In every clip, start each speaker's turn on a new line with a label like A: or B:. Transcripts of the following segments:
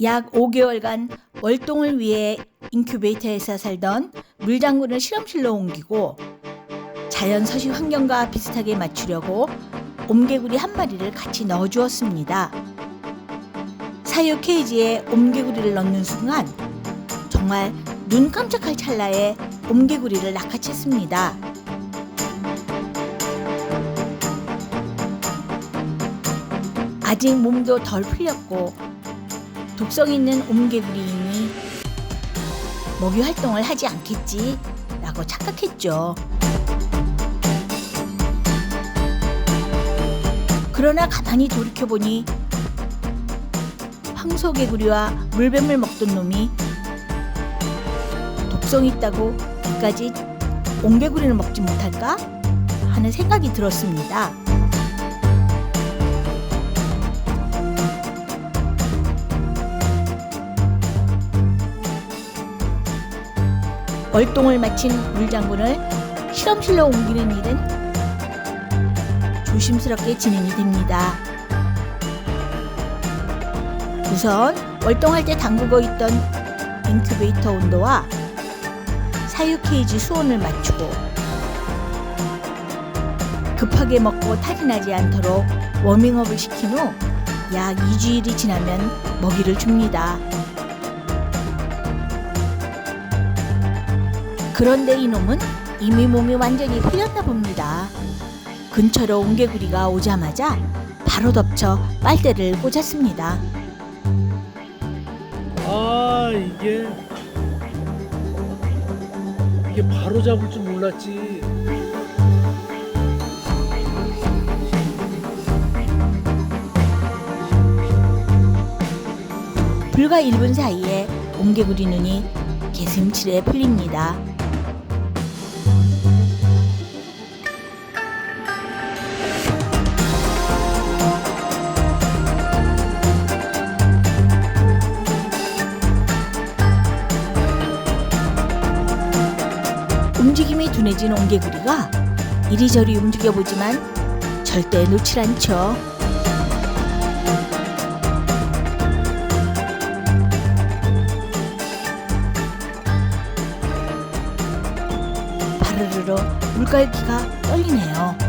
A: 약 5개월간 월동을 위해 인큐베이터에서 살던 물장군을 실험실로 옮기고 자연 서식 환경과 비슷하게 맞추려고 옴개구리 한 마리를 같이 넣어주었습니다. 사육 케이지에 옴개구리를 넣는 순간 정말 눈 깜짝할 찰나에 옴개구리를 낚아챘습니다. 아직 몸도 덜 풀렸고 독성 있는 옴개구리이니 먹이 활동을 하지 않겠지 라고 착각했죠. 그러나 가만히 돌이켜보니 황소개구리와 물뱀을 먹던 놈이 독성 있다고 이까지 옹개구리를 먹지 못할까 하는 생각이 들었습니다. 월동을 마친 물장군을 실험실로 옮기는 일은 조심스럽게 진행이 됩니다. 우선 월동할 때 담그고 있던 인큐베이터 온도와 사육 케이지 수온을 맞추고 급하게 먹고 탈이 나지 않도록 워밍업을 시킨 후 약 2주일이 지나면 먹이를 줍니다. 그런데 이놈은 이미 몸이 완전히 풀렸나 봅니다. 근처로 옹개구리가 오자마자 바로 덮쳐 빨대를 꽂았습니다.
B: 아 이게 이게 바로 잡을 줄 몰랐지.
A: 불과 1분 사이에 옹개구리 눈이 개슴칠에 풀립니다. 움직임이 둔해진 옹개구리가 이리저리 움직여보지만 절대 놓질 않죠. 바르르르 물갈기가 떨리네요.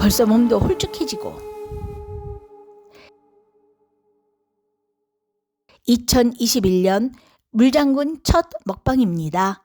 A: 벌써 몸도 홀쭉해지고 2021년 물장군 첫 먹방입니다.